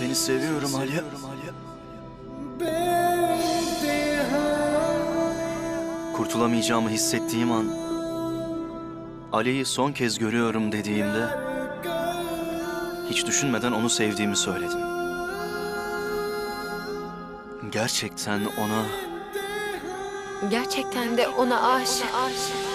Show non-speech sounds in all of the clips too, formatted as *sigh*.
Seni seviyorum Alya. Kurtulamayacağımı hissettiğim an Ali'yi son kez görüyorum dediğimde hiç düşünmeden onu sevdiğimi söyledim. Gerçekten ona Gerçekten de ona aşık. लाए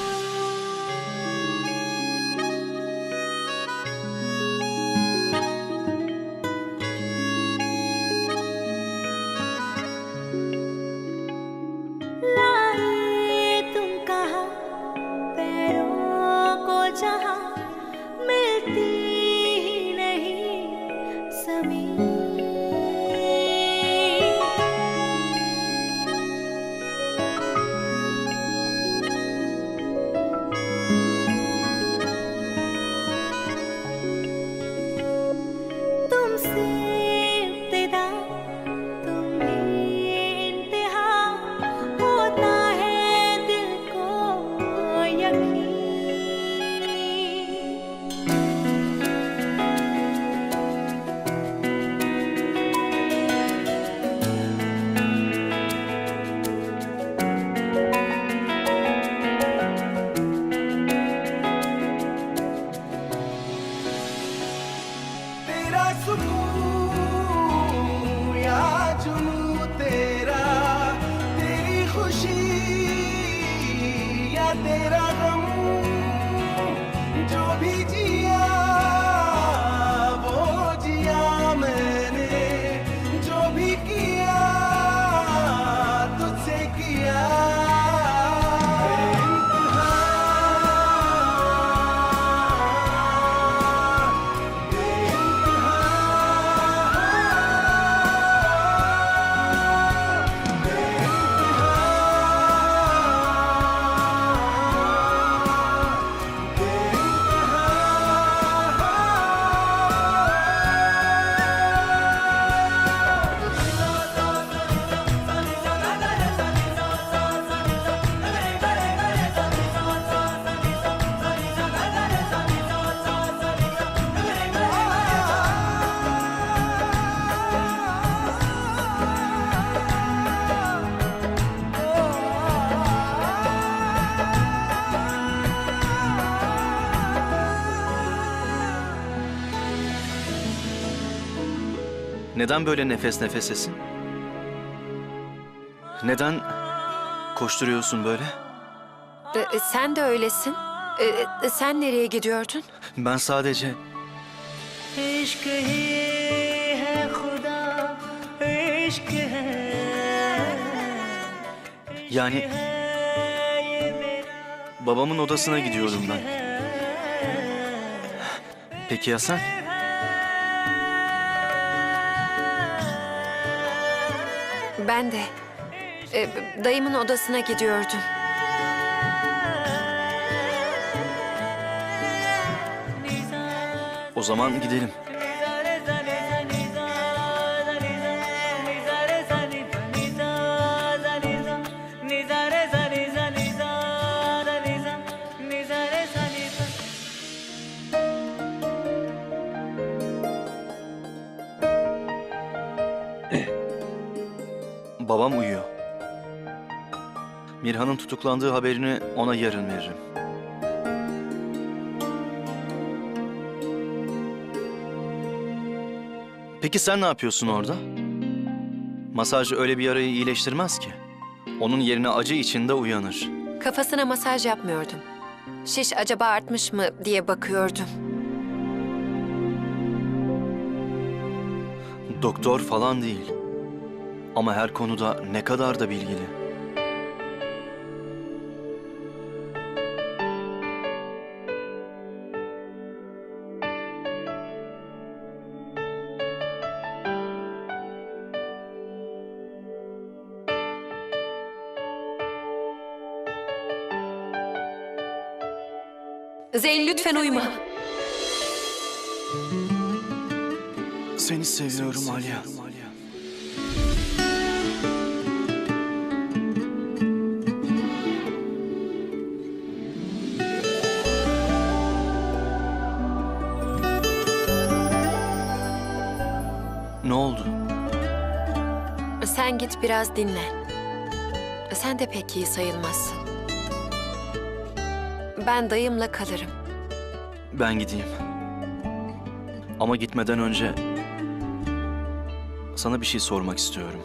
Neden böyle nefes nefesesin? Neden koşturuyorsun böyle? Ee, sen de öylesin. Ee, sen nereye gidiyordun? Ben sadece... Yani... Babamın odasına gidiyorum ben. Peki ya sen? Ben de. e, Dayımın odasına gidiyordum. O zaman gidelim. Babam uyuyor. Mirhan'ın tutuklandığı haberini ona yarın veririm. Peki sen ne yapıyorsun orada? Masaj öyle bir yarayı iyileştirmez ki. Onun yerine acı içinde uyanır. Kafasına masaj yapmıyordum. Şiş acaba artmış mı diye bakıyordum. Doktor falan değil. Ama her konuda ne kadar da bilgili. Zeyn lütfen uyuma. Seni seviyorum Alya. Oldu? Sen git biraz dinlen. Sen de pek iyi sayılmazsın. Ben dayımla kalırım. Ben gideyim. Ama gitmeden önce sana bir şey sormak istiyorum.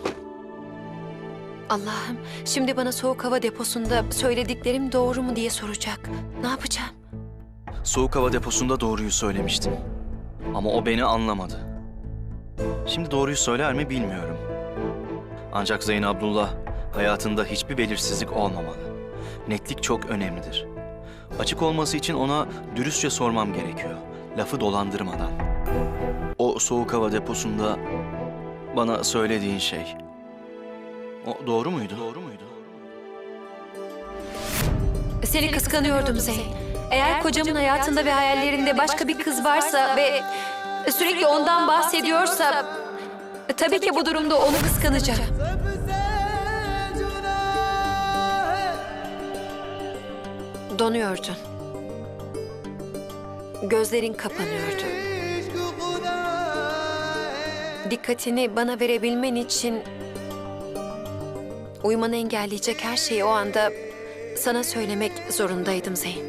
Allah'ım şimdi bana soğuk hava deposunda söylediklerim doğru mu diye soracak. Ne yapacağım? Soğuk hava deposunda doğruyu söylemiştim. Ama o beni anlamadı. Şimdi doğruyu söyler mi bilmiyorum. Ancak Zeyn Abdullah hayatında hiçbir belirsizlik olmamalı. Netlik çok önemlidir. Açık olması için ona dürüstçe sormam gerekiyor. Lafı dolandırmadan. O soğuk hava deposunda bana söylediğin şey. O doğru muydu? Doğru muydu? Seni kıskanıyordum Zeyn. Eğer kocamın hayatında ve hayallerinde başka bir kız varsa ve e, sürekli ondan bahsediyorsa e, tabii ki bu durumda onu kıskanacağım. Donuyordun. Gözlerin kapanıyordu. Dikkatini bana verebilmen için uyumanı engelleyecek her şeyi o anda sana söylemek zorundaydım Zeyn.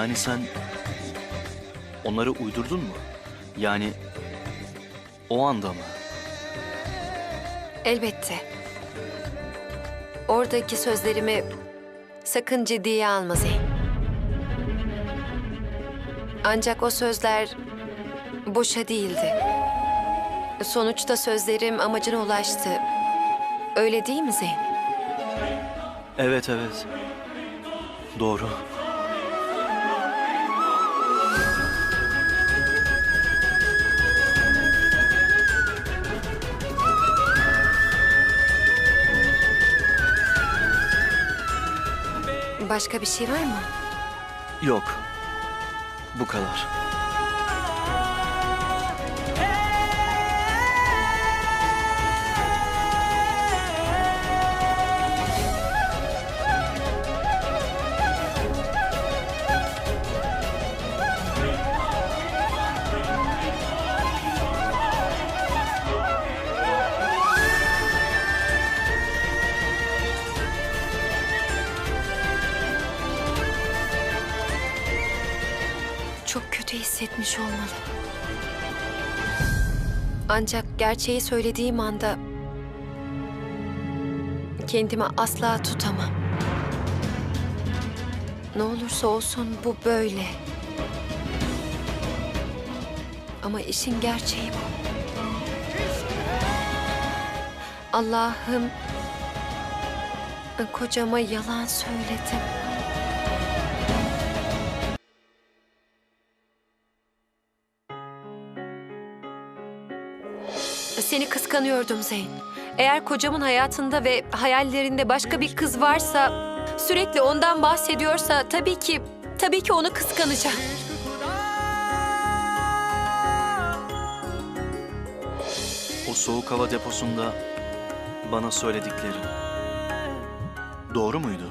Yani sen onları uydurdun mu? Yani o anda mı? Elbette. Oradaki sözlerimi sakın ciddiye alma Zeyn. Ancak o sözler boşa değildi. Sonuçta sözlerim amacına ulaştı. Öyle değil mi Zeyn? Evet evet. Doğru. Başka bir şey var mı? Yok. Bu kadar. Ancak gerçeği söylediğim anda kendimi asla tutamam. Ne olursa olsun bu böyle. Ama işin gerçeği bu. Allah'ım kocama yalan söyledim. Seni kıskanıyordum Zeyn. Eğer kocamın hayatında ve hayallerinde başka bir kız varsa, sürekli ondan bahsediyorsa tabii ki, tabii ki onu kıskanacağım. O soğuk hava deposunda bana söylediklerin. Doğru muydu?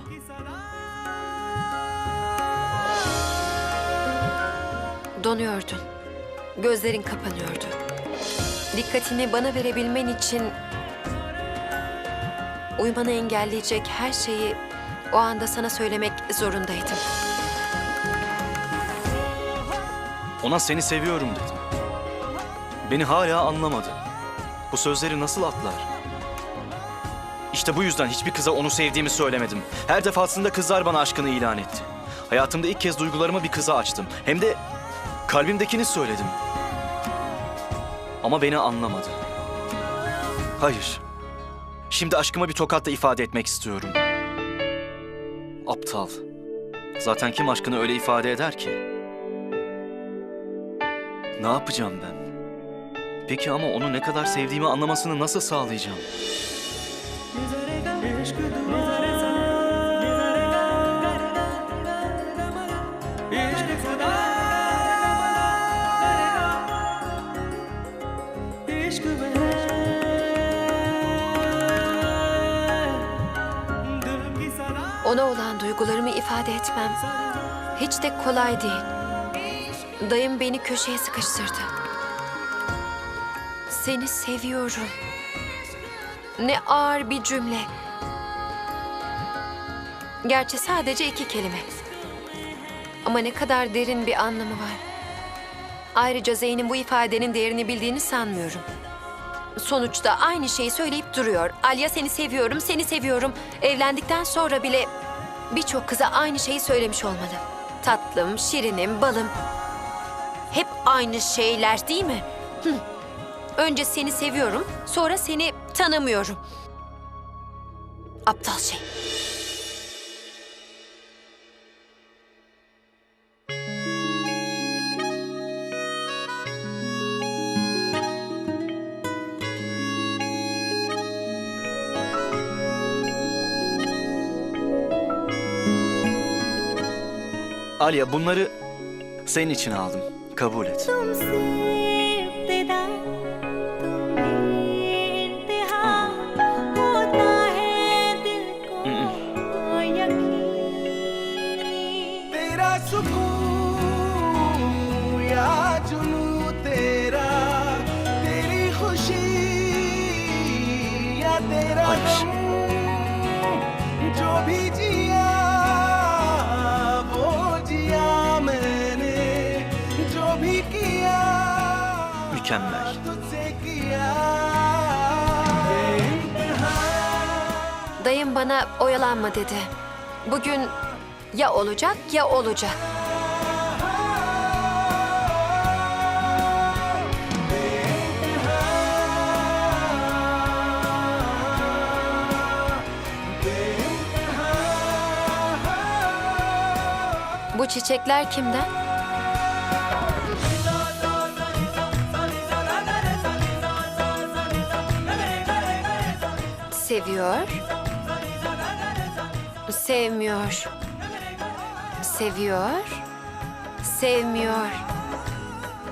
Donuyordun. Gözlerin kapanıyordu. Dikkatini bana verebilmen için uyumanı engelleyecek her şeyi o anda sana söylemek zorundaydım. Ona seni seviyorum dedim. Beni hala anlamadı. Bu sözleri nasıl atlar? İşte bu yüzden hiçbir kıza onu sevdiğimi söylemedim. Her defasında kızlar bana aşkını ilan etti. Hayatımda ilk kez duygularımı bir kıza açtım. Hem de kalbimdekini söyledim. Ama beni anlamadı. Hayır. Şimdi aşkımı bir tokatla ifade etmek istiyorum. Aptal. Zaten kim aşkını öyle ifade eder ki? Ne yapacağım ben? Peki ama onu ne kadar sevdiğimi anlamasını nasıl sağlayacağım? Ona olan duygularımı ifade etmem hiç de kolay değil. Dayım beni köşeye sıkıştırdı. Seni seviyorum. Ne ağır bir cümle. Gerçi sadece iki kelime. Ama ne kadar derin bir anlamı var. Ayrıca Zeyn'in bu ifadenin değerini bildiğini sanmıyorum. Sonuçta aynı şeyi söyleyip duruyor. Alya seni seviyorum, seni seviyorum. Evlendikten sonra bile birçok kıza aynı şeyi söylemiş olmalı. Tatlım, şirinim, balım. Hep aynı şeyler değil mi? Hı. Önce seni seviyorum, sonra seni tanımıyorum. Aptal şey. Alya bunları senin için aldım. Kabul et. Bana oyalanma dedi. Bugün ya olacak ya olacak. Bu çiçekler kimden? Seviyor. Sevmiyor. Seviyor. Sevmiyor.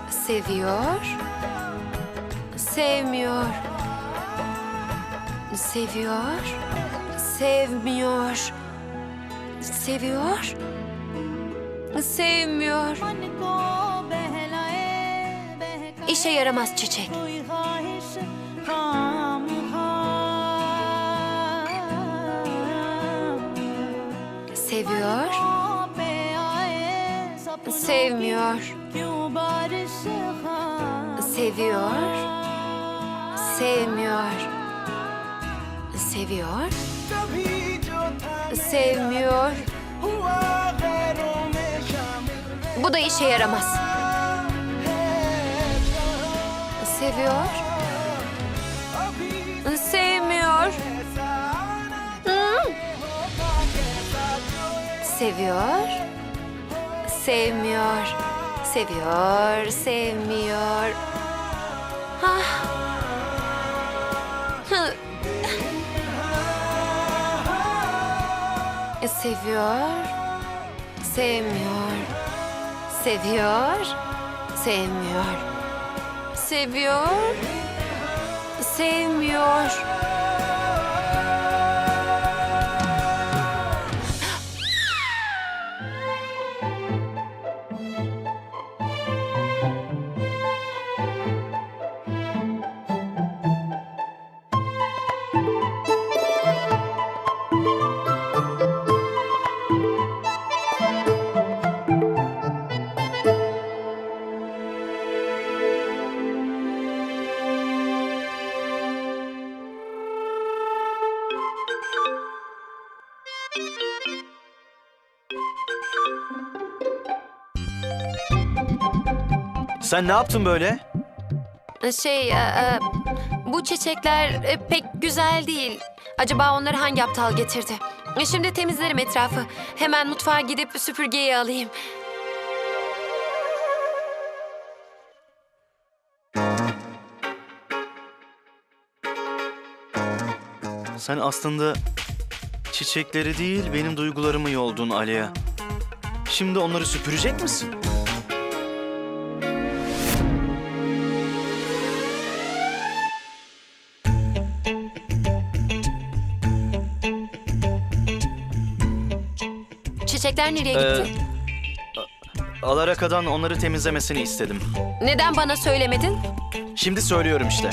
Seviyor. Sevmiyor. Seviyor. Sevmiyor. Seviyor. Sevmiyor. İşe yaramaz çiçek. seviyor, sevmiyor, seviyor, sevmiyor, seviyor, sevmiyor. Bu da işe yaramaz. Seviyor, Seviyor. Sevmiyor. Seviyor. Sevmiyor. Ah. Seviyor. Sevmiyor. Seviyor. Sevmiyor. Seviyor. Sevmiyor. Sen ne yaptın böyle? Şey, e, e, bu çiçekler e, pek güzel değil. Acaba onları hangi aptal getirdi? E, Şimdi temizlerim etrafı. Hemen mutfağa gidip süpürgeyi alayım. Sen aslında çiçekleri değil benim duygularımı yoldun Aliye. Şimdi onları süpürecek misin? Çiçekler nereye Ee, gitti? Alaraka'dan onları temizlemesini istedim. Neden bana söylemedin? Şimdi söylüyorum işte.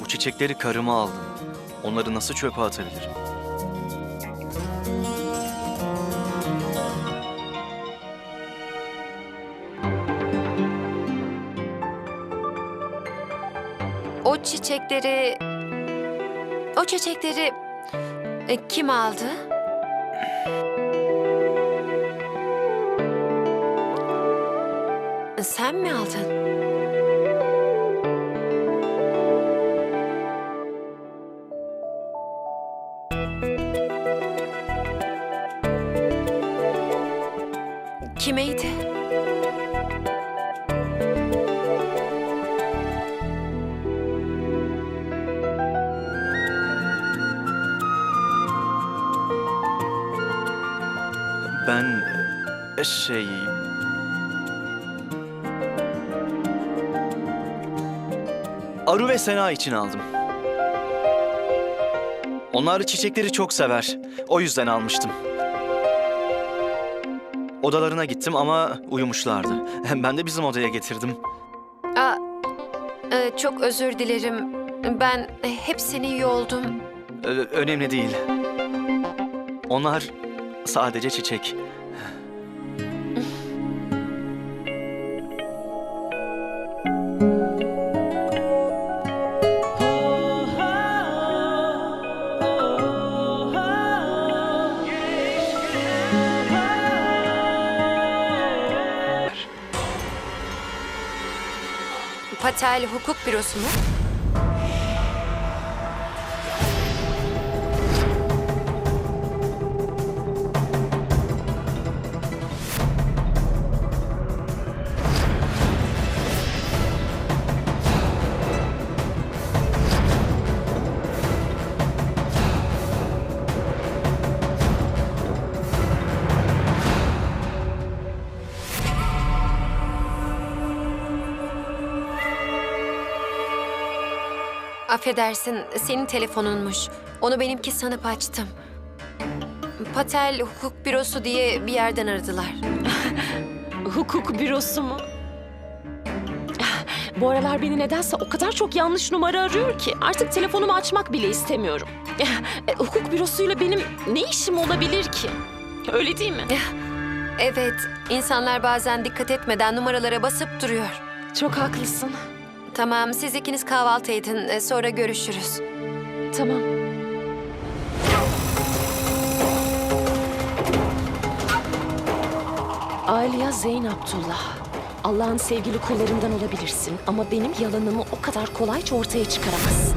Bu çiçekleri karıma aldım. Onları nasıl çöpe atabilirim? O çiçekleri... O çiçekleri... e, kim aldı? Sen mi aldın? Ben şey Aru ve Sena için aldım. Onlar çiçekleri çok sever. O yüzden almıştım. Odalarına gittim ama uyumuşlardı. *laughs* Ben de bizim odaya getirdim. Aa, e, çok özür dilerim. Ben hepsini yoldum. Ö- önemli değil. Onlar sadece çiçek. Patel Hukuk Bürosu mu? Affedersin, senin telefonunmuş. Onu benimki sanıp açtım. Patel Hukuk Bürosu diye bir yerden aradılar. *laughs* Hukuk bürosu mu? Bu aralar beni nedense o kadar çok yanlış numara arıyor ki artık telefonumu açmak bile istemiyorum. *laughs* E, Hukuk bürosuyla benim ne işim olabilir ki? Öyle değil mi? Evet, insanlar bazen dikkat etmeden numaralara basıp duruyor. Çok haklısın. Tamam, siz ikiniz kahvaltı edin. e, Sonra görüşürüz. Tamam. Aliya Zeyn Abdullah. Allah'ın sevgili kullarından olabilirsin ama benim yalanımı o kadar kolayca ortaya çıkaramazsın.